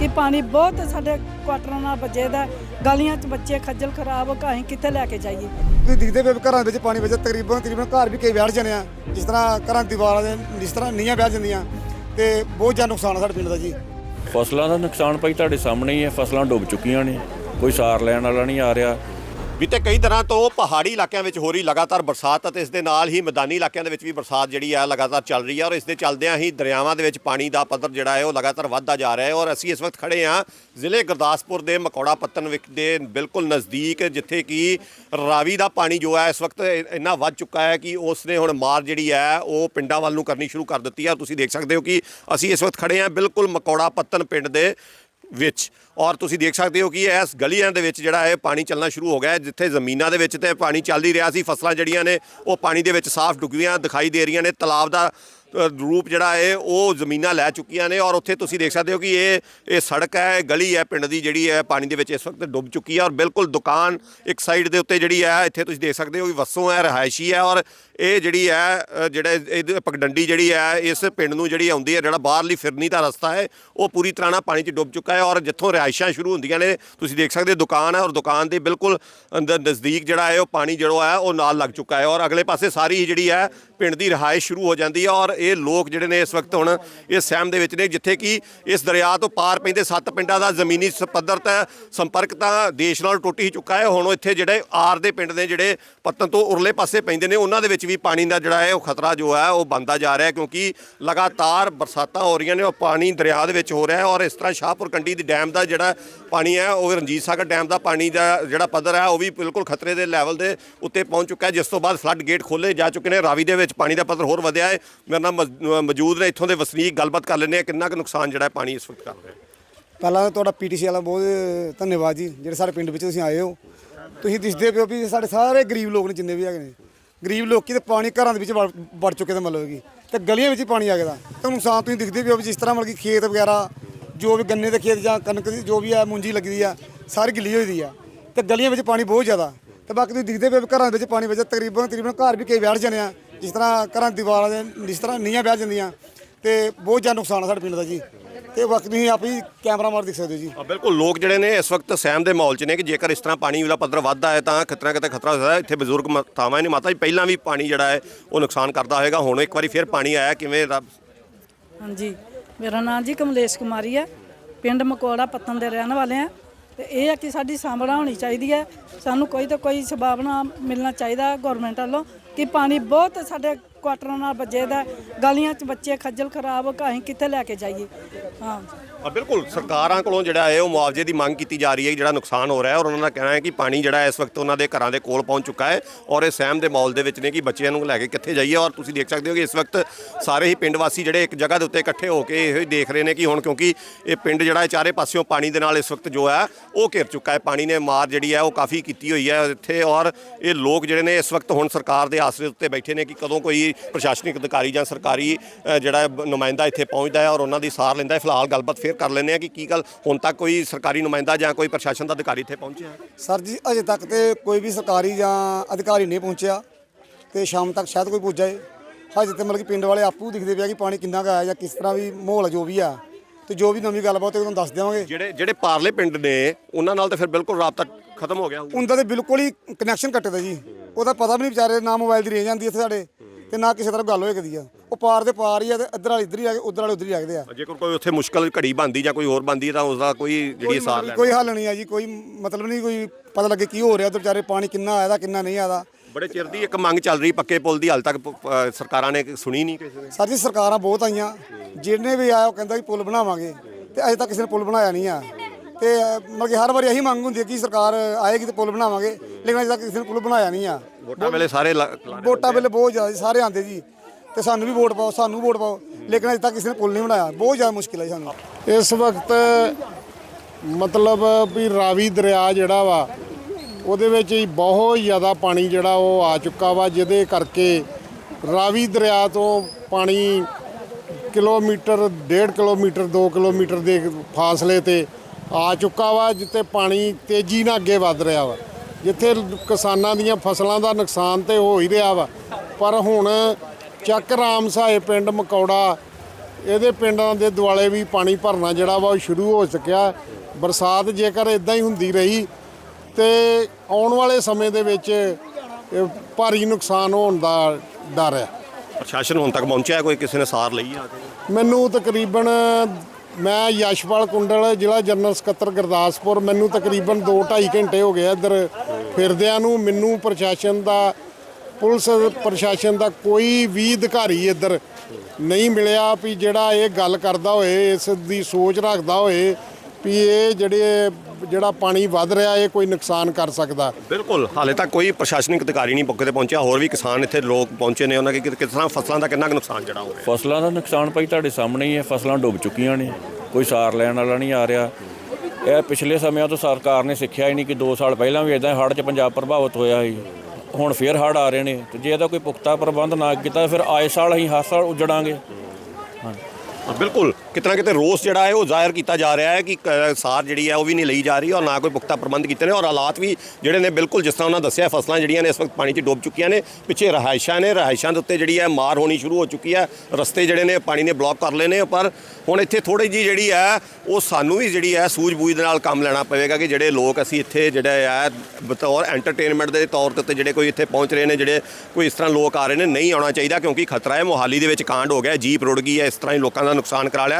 ਕਿ ਪਾਣੀ ਬਹੁਤ ਸਾਡੇ ਕੁਆਟਰਾਂ ਨਾਲ ਵੱਜੇਦਾ ਗਲੀਆਂ 'ਚ ਬੱਚੇ ਖੱਜਲ ਖਰਾਬ ਹੋ ਕੇ ਅਸੀਂ ਕਿੱਥੇ ਲੈ ਕੇ ਜਾਈਏ? ਤੁਸੀਂ ਦਿਖਦੇ ਪਏ ਵੀ ਘਰਾਂ ਵਿੱਚ ਪਾਣੀ ਵਿੱਚ ਤਕਰੀਬਨ ਤਕਰੀਬਨ ਘਰ ਵੀ ਕਈ ਵਿਆੜ ਜਾਣੇ ਆ। ਜਿਸ ਤਰ੍ਹਾਂ ਘਰਾਂ ਦੀ ਦੀਵਾਰਾਂ ਦੇ ਜਿਸ ਤਰ੍ਹਾਂ ਨੀਹਾਂ ਵਿਆੜ ਜਾਂਦੀਆਂ। ਤੇ ਬਹੁਤ ਜ਼ਿਆਦਾ ਨੁਕਸਾਨ ਆ ਸਾਡੇ ਪਿੰਡ ਦਾ ਜੀ। ਫਸਲਾਂ ਦਾ ਨੁਕਸਾਨ ਭਾਈ ਤੁਹਾਡੇ ਸਾਹਮਣੇ ਹੀ ਹੈ ਫਸਲਾਂ ਡੁੱਬ ਚੁੱਕੀਆਂ ਨੇ। ਕੋਈ ਸਾਰ ਲੈਣ ਵਾਲਾ ਨਹੀਂ ਆ ਰਿਹਾ। ਬੀਤੇ ਕਈ ਦਿਨਾਂ ਤੋਂ ਪਹਾੜੀ ਇਲਾਕਿਆਂ ਵਿੱਚ ਹੋ ਰਹੀ ਲਗਾਤਾਰ ਬਰਸਾਤ ਅਤੇ ਇਸ ਦੇ ਨਾਲ ਹੀ ਮੈਦਾਨੀ ਇਲਾਕਿਆਂ ਦੇ ਵਿੱਚ ਵੀ ਬਰਸਾਤ ਜਿਹੜੀ ਹੈ ਲਗਾਤਾਰ ਚੱਲ ਰਹੀ ਹੈ ਔਰ ਇਸ ਦੇ ਚੱਲਦਿਆਂ ਹੀ ਦਰਿਆਵਾਂ ਦੇ ਵਿੱਚ ਪਾਣੀ ਦਾ ਪੱਧਰ ਜਿਹੜਾ ਹੈ ਉਹ ਲਗਾਤਾਰ ਵੱਧਦਾ ਜਾ ਰਿਹਾ ਹੈ ਔਰ ਅਸੀਂ ਇਸ ਵਕਤ ਖੜੇ ਹਾਂ ਜ਼ਿਲ੍ਹੇ ਗੁਰਦਾਸਪੁਰ ਦੇ ਮਕੌੜਾ ਪੱਤਨ ਵਿਖ ਦੇ ਬਿਲਕੁਲ ਨਜ਼ਦੀਕ, ਜਿੱਥੇ ਕਿ ਰਾਵੀ ਦਾ ਪਾਣੀ ਜੋ ਹੈ ਇਸ ਵਕਤ ਇੰਨਾ ਵੱਧ ਚੁੱਕਾ ਹੈ ਕਿ ਉਸ ਨੇ ਹੁਣ ਮਾਰ ਜਿਹੜੀ ਹੈ ਉਹ ਪਿੰਡਾਂ ਵੱਲ ਨੂੰ ਕਰਨੀ ਸ਼ੁਰੂ ਕਰ ਦਿੱਤੀ ਹੈ। ਤੁਸੀਂ ਦੇਖ ਸਕਦੇ ਹੋ ਕਿ ਅਸੀਂ ਇਸ ਵਕਤ ਖੜੇ ਹਾਂ ਬਿਲਕੁਲ ਮਕੌੜਾ ਪੱਤਨ ਪਿੰਡ ਦੇ ਵਿੱਚ। ਔਰ ਤੁਸੀਂ ਦੇਖ ਸਕਦੇ ਹੋ ਕਿ ਇਸ ਗਲੀਆਂ ਦੇ ਵਿੱਚ ਜਿਹੜਾ ਹੈ ਪਾਣੀ ਚੱਲਣਾ ਸ਼ੁਰੂ ਹੋ ਗਿਆ ਹੈ, ਜਿੱਥੇ ਜ਼ਮੀਨਾਂ ਦੇ ਵਿੱਚ ਤੇ ਪਾਣੀ ਚੱਲ ਹੀ ਰਿਹਾ ਸੀ। ਫਸਲਾਂ ਜਿਹੜੀਆਂ ਨੇ, ਉਹ ਪਾਣੀ ਦੇ ਵਿੱਚ ਸਾਫ਼ ਡੁੱਬੀਆਂ ਦਿਖਾਈ ਦੇ ਰਹੀਆਂ ਨੇ। ਤਲਾਬ ਦਾ ਰੂਪ ਜਿਹੜਾ ਹੈ, ਉਹ ਜ਼ਮੀਨਾਂ ਲੈ ਚੁੱਕੀਆਂ ਨੇ ਔਰ ਉੱਥੇ ਤੁਸੀਂ ਦੇਖ ਸਕਦੇ ਹੋ ਕਿ ਇਹ ਇਹ ਸੜਕ ਹੈ, ਇਹ ਗਲੀ ਹੈ, ਪਿੰਡ ਦੀ ਜਿਹੜੀ ਹੈ, ਪਾਣੀ ਦੇ ਵਿੱਚ ਇਸ ਵਕਤ ਡੁੱਬ ਚੁੱਕੀ ਹੈ ਔਰ ਬਿਲਕੁਲ ਦੁਕਾਨ ਇੱਕ ਸਾਈਡ ਦੇ ਉੱਤੇ ਜਿਹੜੀ ਹੈ, ਇੱਥੇ ਤੁਸੀਂ ਦੇਖ ਸਕਦੇ ਹੋ ਕਿ ਵਸੋਂ ਹੈ, ਰਹਾਇਸ਼ੀ ਹੈ ਔਰ ਇਹ ਜਿਹੜੀ ਹੈ ਜਿਹੜਾ ਜਿਹੜੇ ਇਹਦੇ ਪਗਡੰਡੀ ਜਿਹੜੀ ਹੈ, ਇਸ ਪਿੰਡ ਨੂੰ ਜਿਹੜੀ ਆਉਂਦੀ ਹੈ, ਜਿਹੜਾ ਬਾਹਰਲੀ ਫਿਰਨੀ ਦਾ ਰਸਤਾ ਹੈ, ਉਹ ਪੂਰੀ ਤਰ੍ਹਾਂ ਨਾਲ ਪਾਣੀ 'ਚ ਡੁੱਬ ਚੁੱਕਾ ਹੈ ਔਰ ਜਿੱਥੋਂ ਰਿਹਾਇਸ਼ਾਂ ਸ਼ੁਰੂ ਹੁੰਦੀਆਂ ਨੇ, ਤੁਸੀਂ ਦੇਖ ਸਕਦੇ ਹੋ ਦੁਕਾਨ ਹੈ ਔਰ ਦੁਕਾਨ ਦੇ ਬਿਲਕੁਲ ਅੰਦਰ ਨਜ਼ਦੀਕ ਜਿਹੜਾ ਹੈ, ਉਹ ਪਾਣੀ ਜਿਹੜਾ ਹੈ, ਉਹ ਨਾਲ ਲੱਗ ਚੁੱਕਾ ਹੈ ਔਰ ਅਗਲੇ ਪਾਸੇ ਸਾਰੀ ਹੀ ਜਿਹੜੀ ਹੈ, ਪਿੰਡ ਦੀ ਰਿਹਾਇਸ਼ ਸ਼ੁਰੂ ਹੋ ਜਾਂਦੀ ਹੈ ਔਰ ਇਹ ਲੋਕ ਜਿਹੜੇ ਨੇ ਇਸ ਵਕਤ ਹੁਣ ਇਸ ਸਹਿਮ ਦੇ ਵਿੱਚ ਨੇ, ਜਿੱਥੇ ਕਿ ਇਸ ਦਰਿਆ ਤੋਂ ਪਾਰ ਪੈਂਦੇ ਸੱਤ ਪਿੰਡਾਂ ਦਾ ਜ਼ਮੀਨੀ ਸ- ਪੱਧਰ ਤਾਂ ਸੰਪਰਕ ਤਾਂ ਦੇਸ਼ ਨਾਲ ਟੁੱਟ ਹੀ ਚੁੱਕਾ ਹੈ। ਹੁਣ ਇੱਥੇ ਜਿਹੜੇ ਆਰ ਦੇ ਪਿੰਡ ਦੇ ਜਿਹੜੇ ਪੱਤਨ ਤੋਂ ਉਰਲੇ ਪਾਸੇ ਪੈਂਦੇ ਨੇ, ਉਹਨਾਂ ਦੇ ਵਿੱਚ ਵੀ ਪਾਣੀ ਦਾ ਜਿਹੜਾ ਹੈ ਉਹ ਖਤਰਾ ਜੋ ਹੈ ਉਹ ਬਣਦਾ ਜਾ ਰਿਹਾ ਕਿਉਂਕਿ ਲਗਾਤਾਰ ਬਰਸਾਤਾਂ ਹੋ ਰਹੀਆਂ ਨੇ ਉਹ ਪਾਣੀ ਦਰਿਆ ਦੇ ਵਿੱਚ ਹੋ ਰਿਹਾ ਹੈ ਔਰ ਇਸ ਤਰ੍ਹਾਂ ਸ਼ਾਹਪੁਰ ਕੰਡੀ ਦੀ ਡੈਮ ਦਾ ਜਿਹੜਾ ਪਾਣੀ ਹੈ, ਉਹ ਰਣਜੀਤ ਸਾਗਰ ਡੈਮ ਦਾ ਪਾਣੀ ਦਾ ਜਿਹੜਾ ਪੱਧਰ ਹੈ, ਉਹ ਵੀ ਬਿਲਕੁਲ ਖਤਰੇ ਦੇ ਲੈਵਲ ਦੇ ਉੱਤੇ ਪਹੁੰਚ ਚੁੱਕਾ ਹੈ, ਜਿਸ ਤੋਂ ਬਾਅਦ ਫਲੱਡ ਗੇਟ ਖੋਲੇ ਜਾ ਚੁੱਕੇ ਨੇ, ਰਾਵੀ ਦੇ ਵਿੱਚ ਪਾਣੀ ਦਾ ਪੱਧਰ ਹੋਰ ਵਧਿਆ ਹੈ। ਮੇਰੇ ਨਾਲ ਮੌਜ- ਮੌਜੂਦ ਨੇ, ਇੱਥੋਂ ਦੇ ਵਸਨੀਕ ਗੱਲਬਾਤ ਕਰ ਲੈਂਦੇ ਆ ਕਿੰਨਾ ਕੁ ਨੁਕਸਾਨ ਜਿਹੜਾ ਹੈ ਪਾਣੀ ਇਸ ਵਕਤ ਕਰ ਰਿਹਾ ਹੈ? ਪਹਿਲਾਂ ਤਾਂ ਤੁਹਾਡਾ ਪੀਟੀਸੀ ਵਾਲਾ ਬਹੁਤ ਧੰਨਵਾਦ ਜੀ, ਜਿਹੜੇ ਸਾਡੇ ਪਿੰਡ ਵਿੱਚ ਤੁਸੀਂ ਆਏ ਹੋ। ਤੁਸੀਂ ਦਿਸਦੇ ਪਿਓ ਵੀ ਸਾਡੇ ਸਾਰੇ ਗਰੀਬ ਲੋਕ ਨੇ, ਜਿੰਨੇ ਵੀ ਹੈਗੇ ਨੇ। ਗਰੀਬ ਲੋਕੀ ਤੇ ਪਾਣੀ ਘਰਾਂ ਦੇ ਵਿੱਚ ਵੜ ਵੜ ਚੁੱਕੇ ਦਾ ਮਤਲਬ ਕਿ। ਤੇ ਗਲੀਆਂ ਵਿੱਚ ਹੀ ਪਾਣੀ ਆ ਗਿਆ ਦਾ ਤੇ ਨੁਕਸਾਨ ਤੁਸੀਂ ਦਿਖਦੇ ਪਿਓ ਵੀ ਜਿਸ ਤਰ੍ਹਾਂ ਮਤਲਬ ਕਿ ਖੇਤ ਵਗੈਰਾ, ਜੋ ਵੀ ਗੰਨੇ ਦੇ ਖੇਤ ਜਾਂ ਕਣਕ ਦੀ, ਜੋ ਵੀ ਹੈ ਮੁੰਜੀ ਲੱਗੀ ਆ, ਸਾਰੀ ਗਿੱਲੀ ਹੋਈ ਦੀ ਆ। ਤੇ ਗਲੀਆਂ ਵਿੱਚ ਪਾਣੀ ਬਹੁਤ ਜ਼ਿਆਦਾ। ਤੇ ਬਾਕੀ ਤੁਸੀਂ ਦਿਖਦੇ ਪਿਓ ਵੀ ਘਰਾਂ ਦੇ ਵਿੱਚ ਪਾਣੀ ਵਿੱਚ ਤਕਰੀਬਨ ਤਕਰੀਬਨ ਘਰ ਵੀ ਕਈ ਬੈਠ ਜਾਣੇ ਆ। ਜਿਸ ਤਰ੍ਹਾਂ ਘਰਾਂ ਦੀ ਦੀਵਾਰਾਂ ਦੇ ਜਿਸ ਤਰ੍ਹਾਂ ਨੀਹਾਂ ਵਿਆੜ ਜਾਂਦੀਆਂ ਤੇ ਬਹੁਤ ਜ਼ਿਆਦਾ ਨੁਕਸਾਨ ਆ ਸਾਡੇ ਪਿੰਡ ਦਾ ਜੀ। ਤੇ ਬਾਕੀ ਤੁਸੀਂ ਆਪ ਹੀ ਕੈਮਰਾ ਮਾਰ ਦੇਖ ਸਕਦੇ ਹੋ ਜੀ। ਆ ਬਿਲਕੁਲ ਲੋਕ ਜਿਹੜੇ ਨੇ ਇਸ ਵਕਤ ਸਹਿਮ ਦੇ ਮਾਹੌਲ 'ਚ ਨੇ ਕਿ ਜੇਕਰ ਇਸ ਤਰ੍ਹਾਂ ਪਾਣੀ ਦਾ ਪੱਧਰ ਵੱਧਦਾ ਹੈ ਤਾਂ ਖਤਰਾ ਕਿਤੇ ਖਤਰਾ ਹੋ ਸਕਦਾ ਹੈ। ਇੱਥੇ ਬਜ਼ੁਰਗ ਮਾਤਾਵਾਂ ਨੇ। ਮਾਤਾ ਜੀ ਪਹਿਲਾਂ ਵੀ ਪਾਣੀ ਜਿਹੜਾ ਹੈ ਉਹ ਨੁਕਸਾਨ ਕਰਦਾ ਹੋਵੇਗਾ ਹੁਣ ਇੱਕ ਵਾਰੀ ਫਿਰ ਪਾਣੀ ਆਇਆ ਕਿਵੇਂ ਰੱਬ ਹਾਂਜੀ ਮੇਰਾ ਨਾਮ ਜੀ ਕਮਲੇਸ਼ ਕੁਮਾਰੀ ਹੈ ਪਿੰਡ ਮਕੌੜਾ ਪੱਤਨ ਦੇ ਰਹਿਣ ਵਾਲੇ ਆ। ਤੇ ਇਹ ਆ ਕਿ ਸਾਡੀ ਸਾਂਭਣਾ ਹੋਣੀ ਚਾਹੀਦੀ ਹੈ। ਸਾਨੂੰ ਕੋਈ ਤਾਂ ਕੋਈ ਸਬਾਬਨਾ ਮਿਲਣਾ ਚਾਹੀਦਾ ਗਵਰਨਮੈਂਟ ਵੱਲੋਂ ਕਿ ਪਾਣੀ ਬਹੁਤ ਸਾਡੇ ਕੁਆਟਰਾਂ ਨਾਲ ਵੱਜੇ ਦਾ, ਗਲੀਆਂ 'ਚ ਬੱਚੇ ਖੱਜਲ ਖਰਾਬ ਅਸੀਂ ਕਿੱਥੇ ਲੈ ਕੇ ਜਾਈਏ। ਹਾਂ। ਬਿਲਕੁਲ, ਸਰਕਾਰਾਂ ਕੋਲੋਂ ਜਿਹੜਾ ਹੈ ਉਹ ਮੁਆਵਜ਼ੇ ਦੀ ਮੰਗ ਕੀਤੀ ਜਾ ਰਹੀ ਹੈ ਜਿਹੜਾ ਨੁਕਸਾਨ ਹੋ ਰਿਹਾ ਹੈ ਔਰ ਉਹਨਾਂ ਦਾ ਕਹਿਣਾ ਹੈ ਕਿ ਪਾਣੀ ਜਿਹੜਾ ਇਸ ਵਕਤ ਉਹਨਾਂ ਦੇ ਘਰਾਂ ਦੇ ਕੋਲ ਪਹੁੰਚ ਚੁੱਕਾ ਹੈ ਔਰ ਇਹ ਸਹਿਮ ਦੇ ਮਾਹੌਲ ਦੇ ਵਿੱਚ ਨੇ ਕਿ ਬੱਚਿਆਂ ਨੂੰ ਲੈ ਕੇ ਕਿੱਥੇ ਜਾਈਏ ਔਰ ਤੁਸੀਂ ਦੇਖ ਸਕਦੇ ਹੋ ਕਿ ਇਸ ਵਕਤ ਸਾਰੇ ਹੀ ਪਿੰਡ ਵਾਸੀ ਜਿਹੜੇ ਇੱਕ ਜਗ੍ਹਾ ਦੇ ਉੱਤੇ ਇਕੱਠੇ ਹੋ ਕੇ ਇਹੋ ਹੀ ਦੇਖ ਰਹੇ ਨੇ ਕਿ ਹੁਣ ਕਿਉਂਕਿ ਇਹ ਪਿੰਡ ਜਿਹੜਾ ਹੈ ਚਾਰੇ ਪਾਸਿਓਂ ਪਾਣੀ ਦੇ ਨਾਲ ਇਸ ਵਕਤ ਜੋ ਹੈ ਉਹ ਘਿਰ ਚੁੱਕਾ ਹੈ, ਪਾਣੀ ਨੇ ਮਾਰ ਜਿਹੜੀ ਹੈ ਉਹ ਕਾਫੀ ਕੀਤੀ ਹੋਈ ਹੈ ਇੱਥੇ ਔਰ ਇਹ ਲੋਕ ਜਿਹੜੇ ਨੇ ਇਸ ਵਕਤ ਹੁਣ ਸਰਕਾਰ ਦੇ ਆਸਰੇ ਉੱਤੇ ਬੈਠੇ ਨੇ ਕਿ ਕਦੋਂ ਕੋਈ ਪ੍ਰਸ਼ਾਸਨਿਕ ਅਧਿਕਾਰੀ ਜਾਂ ਸਰਕਾਰੀ ਜਿਹੜਾ ਨੁਮਾਇੰਦਾ ਇੱਥੇ ਪਹੁੰਚਦਾ ਹੈ ਔਰ ਉਹਨਾਂ ਦੀ ਸਾਰ ਲੈਂਦਾ ਹੈ। ਫਿਲਹਾਲ ਗੱਲਬਾਤ ਫੇਰ ਕਰ ਲੈਂਦੇ ਆ ਕਿ ਕੀ ਗੱਲ ਹੁਣ ਤੱਕ ਕੋਈ ਸਰਕਾਰੀ ਨੁਮਾਇੰਦਾ ਜਾਂ ਕੋਈ ਪ੍ਰਸ਼ਾਸਨ ਦਾ ਅਧਿਕਾਰੀ ਇੱਥੇ ਪਹੁੰਚਿਆ ਸਰ ਜੀ ਅਜੇ ਤੱਕ ਤੇ ਕੋਈ ਵੀ ਸਰਕਾਰੀ ਜਾਂ ਅਧਿਕਾਰੀ ਨਹੀਂ ਪਹੁੰਚਿਆ ਤੇ ਸ਼ਾਮ ਤੱਕ ਸ਼ਾਇਦ ਕੋਈ ਪਹੁੰਚ ਜਾਏ। ਹਜੇ ਤੇ ਮਤਲਬ ਕਿ ਪਿੰਡ ਵਾਲੇ ਆਪੂ ਦਿਖਦੇ ਪਿਆ ਕਿ ਪਾਣੀ ਕਿੰਨਾ ਕੁ ਆਇਆ ਜਾਂ ਕਿਸ ਤਰ੍ਹਾਂ ਵੀ ਮਾਹੌਲ ਜੋ ਵੀ ਆ। ਤੇ ਜੋ ਵੀ ਨਵੀਂ ਗੱਲਬਾਤ ਹੈ ਤੁਹਾਨੂੰ ਦੱਸ ਦੇਵਾਂਗੇ। ਜਿਹੜੇ ਜਿਹੜੇ ਪਾਰਲੇ ਪਿੰਡ ਨੇ ਉਹਨਾਂ ਨਾਲ ਤਾਂ ਫਿਰ ਬਿਲਕੁਲ ਰਾਬਤਾ ਖਤਮ ਹੋ ਗਿਆ ਹੋਊਗਾ। ਉਹਦਾ ਤੇ ਬਿਲਕੁਲ ਹੀ ਕਨੈਕਸ਼ਨ ਕੱਟੇ ਦਾ ਜੀ। ਉਹਦਾ ਪਤਾ ਵੀ ਨਹੀਂ ਵਿਚਾਰੇ ਨਾ ਮੋਬਾਈਲ ਦੀ ਰੇਂਜ ਆਉਂਦੀ ਇੱਥੇ ਸਾਡੇ ਤੇ ਨਾ ਕਿਸੇ ਤਰ੍ਹਾਂ ਗੱਲ ਹੋਏ ਕਦੀ ਆ। ਉਹ ਪਾਰ ਦੇ ਪਾਰ ਹੀ ਆ ਤੇ ਇੱਧਰ ਵਾਲੇ ਇੱਧਰ ਹੀ ਆ ਗਏ ਉਧਰ ਵਾਲੇ ਉਧਰ ਹੀ ਆਗਦੇ ਆ। ਜੇਕਰ ਕੋਈ ਉੱਥੇ ਮੁਸ਼ਕਲ ਘੜੀ ਬਣਦੀ ਜਾਂ ਕੋਈ ਹੋਰ ਬਣਦੀ ਹੈ ਤਾਂ ਉਸ ਦਾ ਕੋਈ ਜਿਹੜੀ ਸਾਰ ਲੈਣ। ਕੋਈ ਹੱਲ ਨਹੀਂ ਆ ਜੀ ਕੋਈ ਮਤਲਬ ਨਹੀਂ ਕੋਈ ਪਤਾ ਲੱਗੇ ਕੀ ਹੋ ਰਿਹਾ ਉਧਰ ਵਿਚਾਰੇ ਪਾਣੀ ਕਿੰਨਾ ਆਇਆ ਦਾ ਕਿੰਨਾ ਨਹੀਂ ਆਦਾ ਬੜੇ ਚਿਰ ਦੀ ਇੱਕ ਮੰਗ ਚੱਲ ਰਹੀ ਪੱਕੇ ਪੁਲ ਦੀ ਹਾਲ ਤੱਕ ਪ- ਸਰਕਾਰਾਂ ਨੇ ਸੁਣੀ ਨਹੀਂ ਕਿਸੇ ਨੇ। ਸਰ ਜੀ ਸਰਕਾਰਾਂ ਬਹੁਤ ਆਈਆਂ। ਜਿਹਨੇ ਵੀ ਆਇਆ ਉਹ ਕਹਿੰਦਾ ਵੀ ਪੁਲ ਬਣਾਵਾਂਗੇ। ਤੇ ਅਜੇ ਤੱਕ ਕਿਸੇ ਨੇ ਪੁਲ ਬਣਾਇਆ ਨਹੀਂ ਆ। ਤੇ ਮਤਲਬ ਕਿ ਹਰ ਵਾਰੀ ਇਹੀ ਮੰਗ ਹੁੰਦੀ ਹੈ ਕਿ ਸਰਕਾਰ ਆਏਗੀ ਤੇ ਪੁਲ ਬਣਾਵਾਂਗੇ। ਲੇਕਿਨ ਅਜੇ ਤੱਕ ਕਿਸੇ ਨੇ ਪੁਲ ਬਣਾਇਆ ਨਹੀਂ ਆ। ਵੋਟਾਂ ਵੇਲੇ ਸਾਰੇ ਲਾ- ਵੋਟਾਂ ਵੇਲੇ ਬਹੁਤ ਜ਼ਿਆਦਾ ਜੀ, ਸਾਰੇ ਆਂਦੇ ਜੀ। ਤੇ ਸਾਨੂੰ ਵੀ ਵੋਟ ਪਾਓ, ਸਾਨੂੰ ਵੋਟ ਪਾਓ। ਲੇਕਿਨ ਅਜੇ ਤੱਕ ਕਿਸੇ ਨੇ ਪੁਲ ਨਹੀਂ ਬਣਾਇਆ। ਬਹੁਤ ਜ਼ਿਆਦਾ ਮੁਸ਼ਕਿਲ ਹੈ ਸਾਨੂੰ। ਇਸ ਵਕਤ ਮਤਲਬ ਵੀ ਰਾਵੀ ਦਰਿਆ ਜਿਹੜਾ ਵਾ, ਉਹਦੇ ਵਿੱਚ ਹੀ ਬਹੁਤ ਜ਼ਿਆਦਾ ਪਾਣੀ ਜਿਹੜਾ ਉਹ ਆ ਚੁੱਕਾ ਵਾ, ਜਿਹਦੇ ਕਰਕੇ ਰਾਵੀ ਦਰਿਆ ਤੋਂ ਪਾਣੀ ਕਿਲੋਮੀਟਰ 1.5 ਕਿਲੋਮੀਟਰ 2 ਕਿਲੋਮੀਟਰ ਦੇ ਫਾਸਲੇ ਤੇ ਆ ਚੁੱਕਾ ਵਾ, ਜਿੱਥੇ ਪਾਣੀ ਤੇਜ਼ੀ ਨਾਲ ਅੱਗੇ ਵੱਧ ਰਿਹਾ ਵਾ। ਜਿੱਥੇ ਕਿਸਾਨਾਂ ਦੀਆਂ ਫਸਲਾਂ ਦਾ ਨੁਕਸਾਨ ਤੇ ਹੋ ਹੀ ਰਿਹਾ ਵਾ। ਪਰ ਹੁਣ ਚੱਕ ਰਾਮ ਸਹਾਏ ਪਿੰਡ ਮਕੌੜਾ। ਇਹਦੇ ਪਿੰਡਾਂ ਦੇ ਦੁਆਲੇ ਵੀ ਪਾਣੀ ਭਰਨਾ ਜਿਹੜਾ ਵਾ ਉਹ ਸ਼ੁਰੂ ਹੋ ਚੁੱਕਿਆ ਬਰਸਾਤ ਜੇਕਰ ਇਦਾਂ ਹੀ ਹੁੰਦੀ ਰਹੀ ਤੇ ਆਉਣ ਵਾਲੇ ਸਮੇਂ ਦੇ ਵਿੱਚ ਭਾਰੀ ਨੁਕਸਾਨ ਹੋਣ ਦਾ ਡਰ ਹੈ। ਪ੍ਰਸ਼ਾਸਨ ਹੁਣ ਤੱਕ ਪਹੁੰਚਿਆ ਕੋਈ ਕਿਸੇ ਨੇ ਸਾਰ ਲਈ ਆ? ਮੈਨੂੰ ਤਕਰੀਬਨ ਮੈਂ ਯਸ਼ਪਾਲ ਕੁੰਡਲ ਜ਼ਿਲ੍ਹਾ ਜਨਰਲ ਸਕੱਤਰ ਗੁਰਦਾਸਪੁਰ ਮੈਨੂੰ ਤਕਰੀਬਨ 2.5 ਘੰਟੇ ਹੋ ਗਏ ਇੱਧਰ ਫਿਰਦਿਆਂ ਨੂੰ। ਮੈਨੂੰ ਪ੍ਰਸ਼ਾਸਨ ਦਾ ਪੁਲਿਸ ਪ੍ਰਸ਼ਾਸਨ ਦਾ ਕੋਈ ਵੀ ਅਧਿਕਾਰੀ ਇੱਧਰ ਨਹੀਂ ਮਿਲਿਆ ਵੀ ਜਿਹੜਾ ਇਹ ਗੱਲ ਕਰਦਾ ਹੋਏ ਇਸ ਦੀ ਸੋਚ ਰੱਖਦਾ ਹੋਏ ਵੀ ਇਹ ਜਿਹੜੇ ਜਿਹੜਾ ਪਾਣੀ ਵੱਧ ਰਿਹਾ ਇਹ ਕੋਈ ਨੁਕਸਾਨ ਕਰ ਸਕਦਾ। ਬਿਲਕੁਲ ਹਾਲੇ ਤੱਕ ਕੋਈ ਪ੍ਰਸ਼ਾਸਨਿਕ ਅਧਿਕਾਰੀ ਨਹੀਂ ਮੌਕੇ ਤੇ ਪਹੁੰਚਿਆ ਹੋਰ ਵੀ ਕਿਸਾਨ ਇੱਥੇ ਲੋਕ ਪਹੁੰਚੇ ਨੇ ਉਹਨਾਂ ਕਿ ਕਿਸ ਤਰ੍ਹਾਂ ਫਸਲਾਂ ਦਾ ਕਿੰਨਾ ਕੁ ਨੁਕਸਾਨ ਜਿਹੜਾ ਹੋ ਰਿਹਾ। ਫਸਲਾਂ ਦਾ ਨੁਕਸਾਨ ਭਾਈ ਤੁਹਾਡੇ ਸਾਹਮਣੇ ਹੀ ਹੈ ਫਸਲਾਂ ਡੁੱਬ ਚੁੱਕੀਆਂ ਨੇ ਕੋਈ ਸਾਰ ਲੈਣ ਵਾਲਾ ਨਹੀਂ ਆ ਰਿਹਾ। ਇਹ ਪਿਛਲੇ ਸਮਿਆਂ ਤੋਂ ਸਰਕਾਰ ਨੇ ਸਿੱਖਿਆ ਹੀ ਨਹੀਂ ਕਿ 2 ਸਾਲ ਪਹਿਲਾਂ ਵੀ ਇਦਾਂ ਹੜ੍ਹ 'ਚ ਪੰਜਾਬ ਪ੍ਰਭਾਵਿਤ ਹੋਇਆ ਸੀ। ਹੁਣ ਫੇਰ ਹੜ੍ਹ ਆ ਰਹੇ ਨੇ, ਤੇ ਜੇ ਇਹਦਾ ਕੋਈ ਪੁਖਤਾ ਪ੍ਰਬੰਧ ਨਾ ਕੀਤਾ, ਫਿਰ ਆਏ ਸਾਲ ਅਸੀਂ ਹਰ ਸਾਲ ਉਜੜਾਂਗੇ। ਬਿਲਕੁਲ। ਕਿਤਨਾ ਕਿਤੇ ਰੋਸ ਜਿਹੜਾ ਹੈ ਉਹ ਜ਼ਾਹਿਰ ਕੀਤਾ ਜਾ ਰਿਹਾ ਹੈ ਕਿ ਸਾਰ ਜਿਹੜੀ ਹੈ ਉਹ ਵੀ ਨਹੀਂ ਲਈ ਜਾ ਰਹੀ ਔਰ ਨਾ ਕੋਈ ਪੁਖਤਾ ਪ੍ਰਬੰਧ ਕੀਤੇ ਨੇ ਔਰ ਹਾਲਾਤ ਵੀ ਜਿਹੜੇ ਨੇ ਬਿਲਕੁਲ ਜਿਸ ਤਰ੍ਹਾਂ ਉਹਨਾਂ ਦੱਸਿਆ ਫਸਲਾਂ ਜਿਹੜੀਆਂ ਨੇ ਇਸ ਵਕਤ ਪਾਣੀ 'ਚ ਡੁੱਬ ਚੁੱਕੀਆਂ ਨੇ, ਪਿੱਛੇ ਰਹਾਇਸ਼ਾਂ ਨੇ, ਰਹਾਇਸ਼ਾਂ ਦੇ ਉੱਤੇ ਜਿਹੜੀ ਹੈ ਮਾਰ ਹੋਣੀ ਸ਼ੁਰੂ ਹੋ ਚੁੱਕੀ ਹੈ, ਰਸਤੇ ਜਿਹੜੇ ਨੇ ਪਾਣੀ ਨੇ ਬਲੌਕ ਕਰ ਲਏ ਨੇ, ਪਰ ਹੁਣ ਇੱਥੇ ਥੋੜੀ ਜੀ ਜਿਹੜੀ ਹੈ ਉਹ ਸਾਨੂੰ ਵੀ ਜਿਹੜੀ ਹੈ ਸੂਝ-ਬੂਝ ਦੇ ਨਾਲ ਕੰਮ ਲੈਣਾ ਪਵੇਗਾ ਕਿ ਜਿਹੜੇ ਲੋਕ ਅਸੀਂ ਇੱਥੇ ਜਿਹੜਾ ਹੈ ਬਤੌਰ ਐਂਟਰਟੇਨਮੈਂਟ ਦੇ ਤੌਰ ਤੇ ਉੱਤੇ ਜਿਹੜੇ ਕੋਈ ਇੱਥੇ ਪਹੁੰਚ ਰਹੇ ਨੇ, ਜਿਹੜੇ ਕੋਈ ਇਸ ਤਰ੍ਹਾਂ ਲੋਕ ਆ ਰਹੇ ਨੇ, ਨਹੀਂ ਆਉਣਾ ਚਾਹੀਦਾ ਕਿਉਂਕਿ ਖਤਰਾ ਹੈ, ਮੋਹਾਲੀ ਦੇ ਵਿੱਚ ਕਾਂਡ ਹੋ ਗਿਆ, ਜੀਪ ਰੁੜ ਗਈ ਹੈ, ਇਸ ਤਰ੍ਹਾਂ ਹੀ ਲੋਕਾਂ ਦਾ ਨੁਕਸਾਨ ਕਰਾ ਲਿਆ।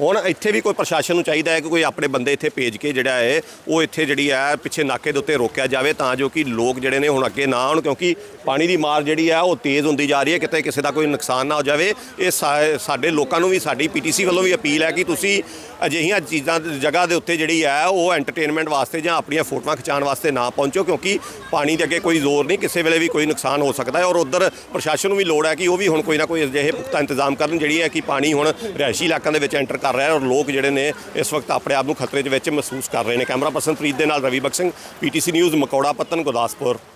ਹੁਣ ਇੱਥੇ ਵੀ ਕੋਈ ਪ੍ਰਸ਼ਾਸਨ ਨੂੰ ਚਾਹੀਦਾ ਹੈ ਕਿ ਕੋਈ ਆਪਣੇ ਬੰਦੇ ਇੱਥੇ ਭੇਜ ਕੇ ਜਿਹੜਾ ਹੈ, ਉਹ ਇੱਥੇ ਜਿਹੜੀ ਹੈ, ਪਿੱਛੇ ਨਾਕੇ ਦੇ ਉੱਤੇ ਰੋਕਿਆ ਜਾਵੇ ਤਾਂ ਜੋ ਕਿ ਲੋਕ ਜਿਹੜੇ ਨੇ ਹੁਣ ਅੱਗੇ ਨਾ ਆਉਣ, ਕਿਉਂਕਿ ਪਾਣੀ ਦੀ ਮਾਰ ਜਿਹੜੀ ਹੈ, ਉਹ ਤੇਜ਼ ਹੁੰਦੀ ਜਾ ਰਹੀ ਹੈ। ਕਿਤੇ ਕਿਸੇ ਦਾ ਕੋਈ ਨੁਕਸਾਨ ਨਾ ਹੋ ਜਾਵੇ। ਇਹ ਸਾ- ਸਾਡੇ ਲੋਕਾਂ ਨੂੰ ਵੀ, ਸਾਡੀ ਪੀਟੀਸੀ ਵੱਲੋਂ ਵੀ ਅਪੀਲ ਹੈ ਕਿ ਤੁਸੀਂ ਅਜਿਹੀਆਂ ਚੀਜ਼ਾਂ ਜਗ੍ਹਾ ਦੇ ਉੱਤੇ ਜਿਹੜੀ ਹੈ, ਉਹ ਐਂਟਰਟੇਨਮੈਂਟ ਵਾਸਤੇ ਜਾਂ ਆਪਣੀਆਂ ਫੋਟੋਆਂ ਖਿਚਾਉਣ ਵਾਸਤੇ ਨਾ ਪਹੁੰਚੋ, ਕਿਉਂਕਿ ਪਾਣੀ ਦੇ ਅੱਗੇ ਕੋਈ ਜ਼ੋਰ ਨਹੀਂ, ਕਿਸੇ ਵੇਲੇ ਵੀ ਕੋਈ ਨੁਕਸਾਨ ਹੋ ਸਕਦਾ ਹੈ। ਔਰ ਉਧਰ ਪ੍ਰਸ਼ਾਸਨ ਨੂੰ ਵੀ ਲੋੜ ਹੈ ਕਿ ਉਹ ਵੀ ਹੁਣ ਕੋਈ ਨਾ ਕੋਈ ਅਜਿਹੇ ਪੁਖਤਾ ਇੰਤਜ਼ਾਮ ਕਰਨ, ਜਿਹੜੀ ਹੈ ਕਿ ਪਾਣੀ ਹੁਣ ਰਿਹਾਇਸ਼ੀ ਇਲਾਕਿਆਂ ਦੇ ਵਿੱਚ ਐਂਟਰ ਕਰ ਰਿਹਾ ਹੈ ਔਰ ਲੋਕ ਜਿਹੜੇ ਨੇ ਇਸ ਵਕਤ ਆਪਣੇ ਆਪ ਨੂੰ ਖਤਰੇ ਦੇ ਵਿੱਚ ਮਹਿਸੂਸ ਕਰ ਰਹੇ ਨੇ। ਕੈਮਰਾ ਪਰਸਨ ਪ੍ਰੀਤ ਦੇ ਨਾਲ ਰਵੀ ਬਖਸ਼ ਸਿੰਘ ਪੀਟੀਸੀ ਨਿਊਜ਼, ਮਕੌੜਾ, ਪੱਤਨ, ਗੁਰਦਾਸਪੁਰ।